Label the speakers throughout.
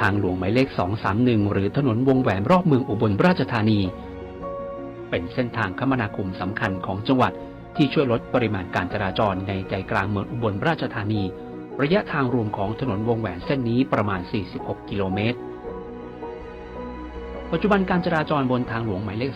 Speaker 1: ทางหลวงหมายเลข 231 หรือถนนวงแหวนรอบเมืองอุบลราชธานี เป็นเส้นทางคมนาคมสำคัญของจังหวัดที่ช่วยลดปริมาณการจราจรในใจกลางเมืองอุบลราชธานี ระยะทางรวมของถนนวงแหวนเส้นนี้ประมาณ 46 กิโลเมตร ปัจจุบันการจราจรบนทางหลวงหมายเลข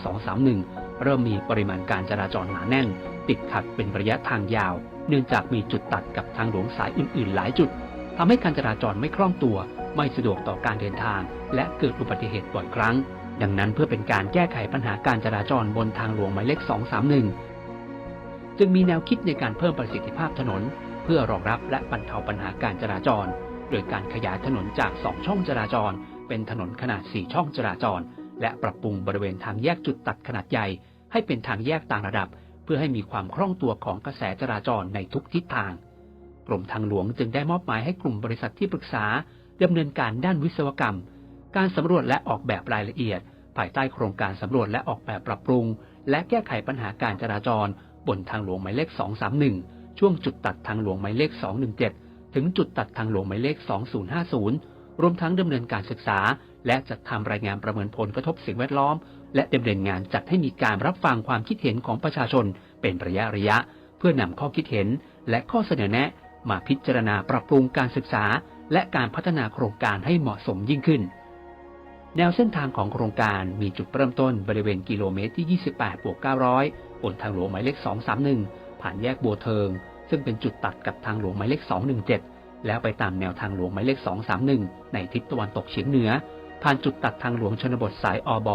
Speaker 1: 231 เริ่มมีปริมาณการจราจรหนาแน่น ติดขัดเป็นระยะทางยาว เนื่องจากมีจุดตัดกับทางหลวงสายอื่น ๆ หลายจุดทำให้การจราจรไม่คล่องตัว ไม่สะดวกต่อการเดินทาง และเกิดอุบัติเหตุบ่อยครั้ง ดังนั้นเพื่อเป็นการแก้ไขปัญหาการจราจรบนทางหลวงหมายเลข 231 จึงมีแนวคิดในการเพิ่มประสิทธิภาพถนน เพื่อรองรับและบรรเทาปัญหาการจราจร โดยการขยายถนนจาก 2 ช่องจราจร เป็นถนนขนาด 4 ช่องจราจร และปรับปรุงบริเวณทางแยกจุดตัดขนาดใหญ่ ให้เป็นทางแยกต่างระดับ เพื่อให้มีความคล่องตัวของกระแสจราจรในทุกทิศทางกรมทางหลวงจึงได้มอบหมายให้กลุ่มบริษัทที่ปรึกษา ดำเนินการด้านวิศวกรรม การสำรวจและออกแบบรายละเอียด ภายใต้โครงการสำรวจและออกแบบปรับปรุง และแก้ไขปัญหาการจราจร บนทางหลวงหมายเลข 231 ช่วงจุดตัดทางหลวงหมายเลข 217 ถึงจุดตัดทางหลวงหมายเลข 2050 รวมทั้งดำเนินการศึกษา และจัดทำรายงานประเมินผลกระทบสิ่งแวดล้อม และดำเนินงานจัดให้มีการรับฟังความคิดเห็นของประชาชน เป็นระยะระยะ เพื่อนำข้อคิดเห็นและข้อเสนอแนะ มาพิจารณาปรับปรุงการศึกษา และการพัฒนาโครงการให้เหมาะสมยิ่งขึ้น แนวเส้นทางของโครงการมีจุดเริ่มต้นบริเวณกิโลเมตรที่ 28บวก900 บนทางหลวงหมายเลข 231 ผ่านแยกบัวเทิง ซึ่งเป็นจุดตัดกับทางหลวงหมายเลข 217 แล้วไปตามแนวทางหลวงหมายเลข 231 ในทิศตะวันตกเฉียงเหนือ ผ่านจุดตัดทางหลวงชนบทสายอบ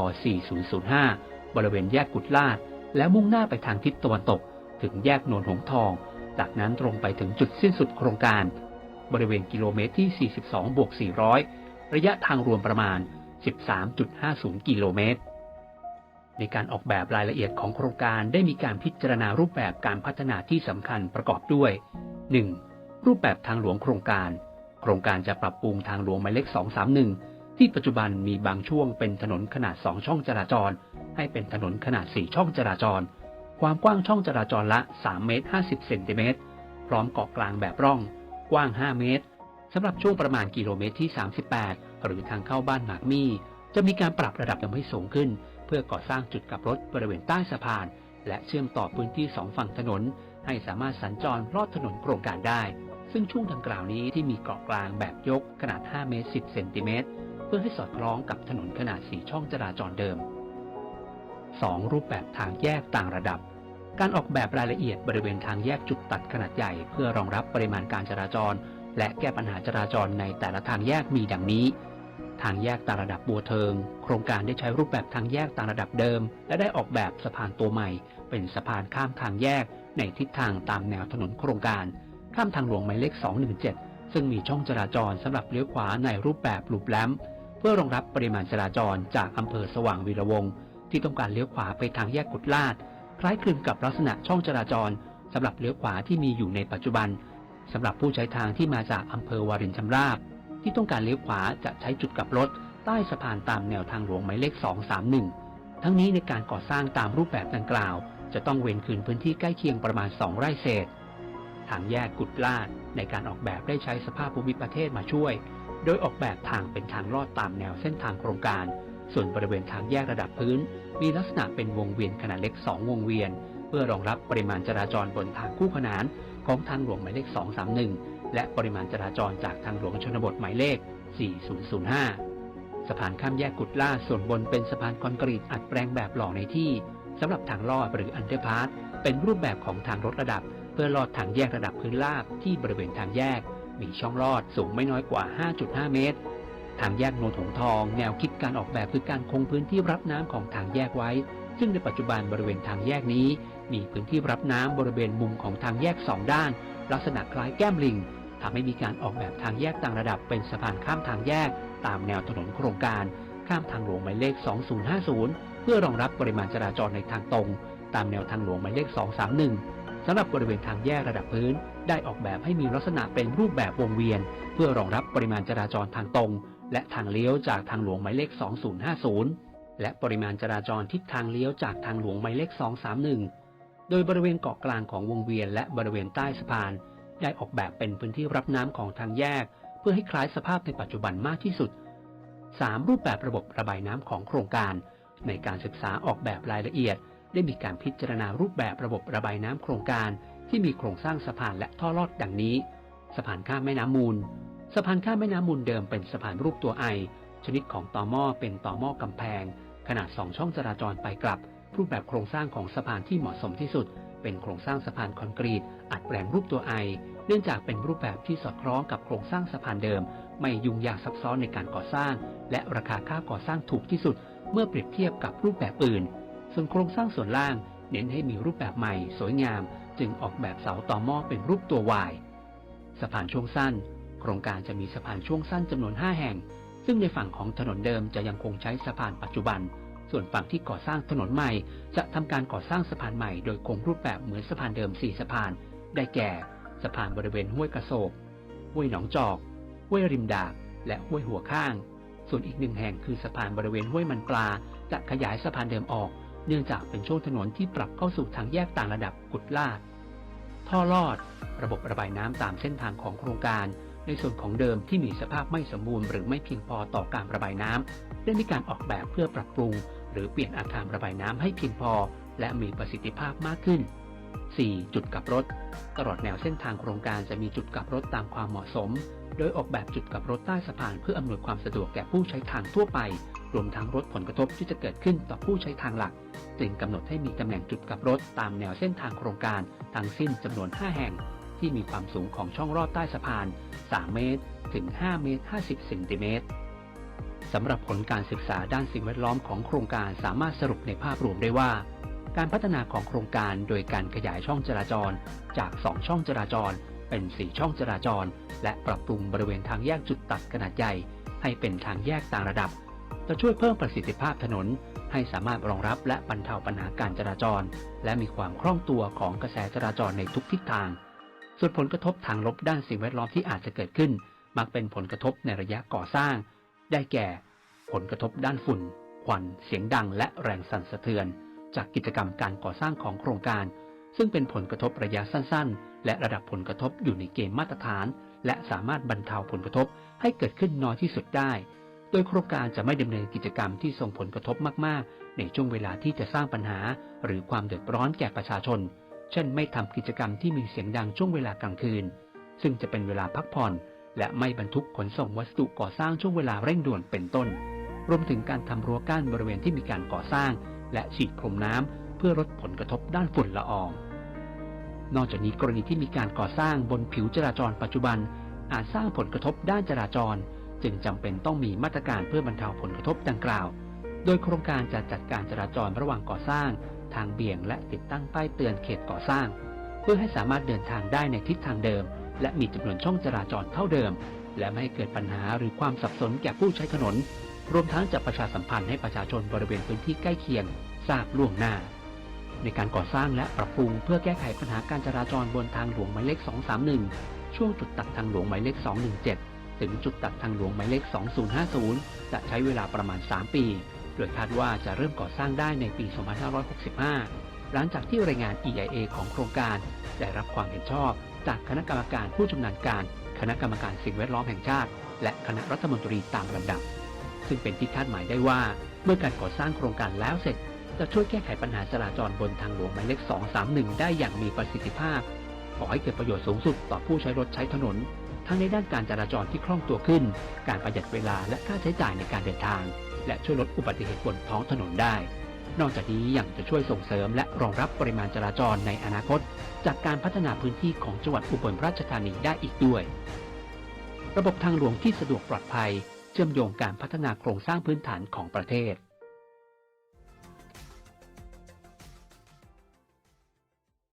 Speaker 1: 4005 บริเวณแยกกุดลาด แล้วมุ่งหน้าไปทางทิศตะวันตก ถึงแยกโนนหงทอง จากนั้นตรงไปถึงจุดสิ้นสุดโครงการ บริเวณกิโลเมตรที่ 42 บวก 400 ระยะทางรวมประมาณ 13.50 กิโลเมตร ในการออกแบบรายละเอียดของโครงการได้มีการพิจารณารูปแบบการพัฒนาที่สำคัญประกอบด้วย 1. รูปแบบทางหลวงโครงการ โครงการจะปรับปรุงทางหลวงหมายเลข 231 ที่ปัจจุบันมีบางช่วงเป็นถนนขนาด 2 ช่องจราจร ให้เป็นถนนขนาด 4 ช่องจราจร ความกว้างช่องจราจรละ 3 เมตร 50 เซนติเมตร พร้อมเกาะกลางแบบร่อง กว้าง 5 เมตรสำหรับช่วงประมาณกิโลเมตรที่ 38 หรือทางเข้าบ้านหมากมี่ จะมีการปรับระดับลำให้สูงขึ้น เพื่อก่อสร้างจุดกลับรถบริเวณใต้สะพาน และเชื่อมต่อพื้นที่สองฝั่งถนน ให้สามารถสัญจรลอดถนนโครงการได้ ซึ่งช่วงดังกล่าวนี้ที่มีเกาะกลางแบบยกขนาด 5 เมตร 10 เซนติเมตร เพื่อให้สอดคล้องกับถนนขนาด 4 ช่องจราจรเดิม 2. รูปแบบทางแยกต่างระดับ การออกแบบรายละเอียดบริเวณทางแยกจุดตัดขนาดใหญ่ เพื่อรองรับปริมาณการจราจร และแก้ปัญหาจราจรในแต่ละทางแยกมีดังนี้ ทางแยกต่างระดับบัวเทิง โครงการได้ใช้รูปแบบทางแยกต่างระดับเดิม และได้ออกแบบสะพานตัวใหม่ เป็นสะพานข้ามทางแยก ในทิศทางตามแนวถนนโครงการ ข้ามทางหลวงหมายเลข 217 ซึ่งมีช่องจราจรสำหรับเลี้ยวขวาในรูปแบบลูปแลมเพื่อรองรับปริมาณจราจรจากอำเภอสว่างวีระวงที่ต้องการเลี้ยวขวาไปทางแยกกุดลาด คล้ายคลึงกับลักษณะช่องจราจรสำหรับเลี้ยวขวาที่มีอยู่ในปัจจุบันสำหรับผู้ใช้ทางที่มาจากอำเภอวารินชำราบ ที่ต้องการเลี้ยวขวาจะใช้จุดกลับรถ ใต้สะพานตามแนวทางหลวงหมายเลข 231 ทั้งนี้ในการก่อสร้างตามรูปแบบดังกล่าว จะต้องเว้นคืนพื้นที่ใกล้เคียงประมาณ 2 ไร่เศษ ทางแยกกุดลาด ในการออกแบบได้ใช้สภาพภูมิประเทศมาช่วย โดยออกแบบทางเป็นทางลอดตามแนวเส้นทางโครงการ ส่วนบริเวณทางแยกระดับพื้น มีลักษณะเป็นวงเวียนขนาดเล็ก 2 วงเวียน เพื่อรองรับปริมาณจราจรบนทางคู่ขนานของทางหลวงหมายเลข 231 และปริมาณจราจรจากทางหลวงชนบทหมายเลข 4005 สะพานข้ามแยกกุดล่าส่วนบนเป็นสะพานคอนกรีตอัดแปลงแบบหล่อในที่สำหรับทางลอดหรืออันเดอร์พาสเป็นรูปแบบของทางรถระดับ เพื่อลอดทางแยกระดับพื้นราบที่บริเวณทางแยก มีช่องลอดสูงไม่น้อยกว่า 5.5 เมตร ทางแยกโนนหงทอง แนวคิดการออกแบบคือการคงพื้นที่รับน้ำของทางแยกไว้ ซึ่งในปัจจุบันบริเวณทางแยกนี้ มีพื้นที่รับน้ำบริเวณมุมของทางแยกสองด้าน ลักษณะคล้ายแก้มลิงทำให้มีการออกแบบทางแยกต่างระดับเป็นสะพานข้ามทางแยก ตามแนวถนนโครงการ ข้ามทางหลวงหมายเลข 2050 เพื่อรองรับปริมาณจราจรในทางตรง ตามแนวทางหลวงหมายเลข 231สำหรับบริเวณทางแยกระดับพื้น ได้ออกแบบให้มีลักษณะเป็นรูปแบบวงเวียน เพื่อรองรับปริมาณจราจรทางตรง และทางเลี้ยวจากทางหลวงหมายเลข 2050 และปริมาณจราจรทิศทางเลี้ยวจากทางหลวงหมายเลข 231 โดยบริเวณเกาะกลางของวงเวียนและบริเวณใต้สะพาน ได้ออกแบบเป็นพื้นที่รับน้ำของทางแยก เพื่อให้คล้ายสภาพในปัจจุบันมากที่สุด 3. รูปแบบระบบระบายน้ำของโครงการ ในการศึกษาออกแบบรายละเอียด ได้มีการพิจารณารูปแบบระบบระบายน้ำโครงการ ที่มีโครงสร้างสะพานและท่อลอดดังนี้ สะพานข้ามแม่น้ำมูล สะพานข้ามแม่น้ำมูลเดิมเป็นสะพานรูปตัวไอ ชนิดของต่อหม้อเป็นต่อหม้อกำแพง ขนาด2ช่องจราจรไปกลับ รูปแบบโครงสร้างของสะพานที่เหมาะสมที่สุด เป็นโครงสร้างสะพานคอนกรีต อัดแปลงรูปตัวไอ เนื่องจากเป็นรูปแบบที่สอดคล้องกับโครงสร้างสะพานเดิม ไม่ยุ่งยากซับซ้อนในการก่อสร้าง และราคาค่าก่อสร้างถูกที่สุด เมื่อเปรียบเทียบกับรูปแบบอื่น ส่วนโครงสร้างส่วนล่าง เน้นให้มีรูปแบบใหม่ สวยงาม จึงออกแบบเสาต่อหม้อเป็นรูปตัววายสะพานช่วงสั้น โครงการจะมีสะพานช่วงสั้นจำนวน 5 แห่ง ซึ่งในฝั่งของถนนเดิมจะยังคงใช้สะพานปัจจุบัน ส่วนฝั่งที่ก่อสร้างถนนใหม่ จะทำการก่อสร้างสะพานใหม่โดยคงรูปแบบเหมือนสะพานเดิม 4 สะพาน ได้แก่ สะพานบริเวณห้วยกระโศกห้วยหนองจอก ห้วยริมดาบ และห้วยหัวข้าง ส่วนอีกหนึ่งแห่งคือสะพานบริเวณห้วยมันปลา จะขยายสะพานเดิมออก เนื่องจากเป็นช่วงถนนที่ปรับเข้าสู่ทางแยกต่างระดับกุดลาด ท่อลอด ระบบระบายน้ำตามเส้นทางของโครงการ ในส่วนของเดิมที่มีสภาพไม่สมบูรณ์หรือไม่เพียงพอต่อการระบายน้ำได้มีการออกแบบเพื่อปรับปรุง หรือเปลี่ยนอาคารระบายน้ำให้เพียงพอ และมีประสิทธิภาพมากขึ้น 4. จุดกลับรถ ตลอดแนวเส้นทางโครงการจะมีจุดกลับรถตามความเหมาะสม โดยออกแบบจุดกลับรถใต้สะพานเพื่ออำนวยความสะดวกแก่ผู้ใช้ทางทั่วไป รวมทั้งลดผลกระทบที่จะเกิดขึ้นต่อผู้ใช้ทางหลัก จึงกำหนดให้มีตำแหน่งจุดกลับรถตามแนวเส้นทางโครงการทั้งสิ้นจำนวน 5 แห่ง ที่มีความสูงของช่องรอดใต้สะพาน 3 เมตร ถึง 5 เมตร 50 เซนติเมตรสำหรับผลการศึกษาด้านสิ่งแวดล้อมของโครงการสามารถสรุปในภาพรวมได้ว่า การพัฒนาของโครงการโดยการขยายช่องจราจร จาก 2 ช่องจราจร เป็น 4 ช่องจราจร และปรับปรุงบริเวณทางแยกจุดตัดขนาดใหญ่ ให้เป็นทางแยกต่างระดับ จะช่วยเพิ่มประสิทธิภาพถนน ให้สามารถรองรับและบรรเทาปัญหาการจราจร และมีความคล่องตัวของกระแสจราจรในทุกทิศทาง ส่วนผลกระทบทางลบด้านสิ่งแวดล้อมที่อาจจะเกิดขึ้น มักเป็นผลกระทบในระยะก่อสร้าง ได้แก่ ผลกระทบด้านฝุ่น ควัน เสียงดัง และแรงสั่นสะเทือน จากกิจกรรมการก่อสร้างของโครงการ ซึ่งเป็นผลกระทบระยะสั้น ๆ และระดับผลกระทบอยู่ในเกณฑ์มาตรฐาน และสามารถบรรเทาผลกระทบให้เกิดขึ้นน้อยที่สุดได้ โดยโครงการจะไม่ดำเนินกิจกรรมที่ส่งผลกระทบมาก ๆ ในช่วงเวลาที่จะสร้างปัญหา หรือความเดือดร้อนแก่ประชาชน เช่นไม่ทำกิจกรรมที่มีเสียงดังช่วงเวลากลางคืน ซึ่งจะเป็นเวลาพักผ่อน และไม่บรรทุกขนส่งวัสดุก่อสร้างช่วงเวลาเร่งด่วนเป็นต้น รวมถึงการทำรั้วกั้นบริเวณที่มีการก่อสร้าง และฉีดพรมน้ำเพื่อลดผลกระทบด้านฝุ่นละออง นอกจากนี้กรณีที่มีการก่อสร้างบนผิวจราจรปัจจุบัน อาจสร้างผลกระทบด้านจราจร จึงจำเป็นต้องมีมาตรการเพื่อบรรเทาผลกระทบดังกล่าว โดยโครงการจะจัดการจราจรระหว่างก่อสร้าง ทางเบี่ยงและติดตั้งป้ายเตือนเขตก่อสร้าง เพื่อให้สามารถเดินทางได้ในทิศทางเดิม และมีจำนวนช่องจราจรเท่าเดิม และไม่ให้เกิดปัญหาหรือความสับสนแก่ผู้ใช้ถนน รวมทั้งจะประชาสัมพันธ์ให้ประชาชนบริเวณพื้นที่ใกล้เคียงทราบล่วงหน้า ในการก่อสร้างและปรับปรุงเพื่อแก้ไขปัญหาการจราจรบนทางหลวงหมายเลข 231 ช่วงจุดตัดทางหลวงหมายเลข 217 ถึงจุดตัดทางหลวงหมายเลข 2050 จะใช้เวลาประมาณ 3 ปี ดยคาดว่าจะเริ่มก่อสร้างได้ในปี 2565 หลังจากที่รายงาน EIA ของโครงการ ได้รับความเห็นชอบจากคณะกรรมการผู้ชำนาญการ คณะกรรมการสิ่งแวดล้อมแห่งชาติ และคณะรัฐมนตรีตามลำดับ ซึ่งเป็นที่คาดหมายได้ว่า เมื่อการก่อสร้างโครงการแล้วเสร็จ จะช่วยแก้ไขปัญหาจราจรบนทางหลวงหมายเลข 231 ได้อย่างมีประสิทธิภาพ ขอให้เกิดประโยชน์สูงสุดต่อผู้ใช้รถใช้ถนน ทั้งในด้านการจราจรที่คล่องตัวขึ้น การประหยัดเวลาและค่าใช้จ่ายในการเดินทาง และช่วยลดอุบัติเหตุบนท้องถนนได้ นอกจากนี้ยังจะช่วยส่งเสริมและรองรับปริมาณจราจรในอนาคต จากการพัฒนาพื้นที่ของจังหวัดอุบลราชธานีได้อีกด้วย ระบบทางหลวงที่สะดวกปลอดภัย เชื่อมโยงการพัฒนาโครงสร้างพื้นฐานของประเทศ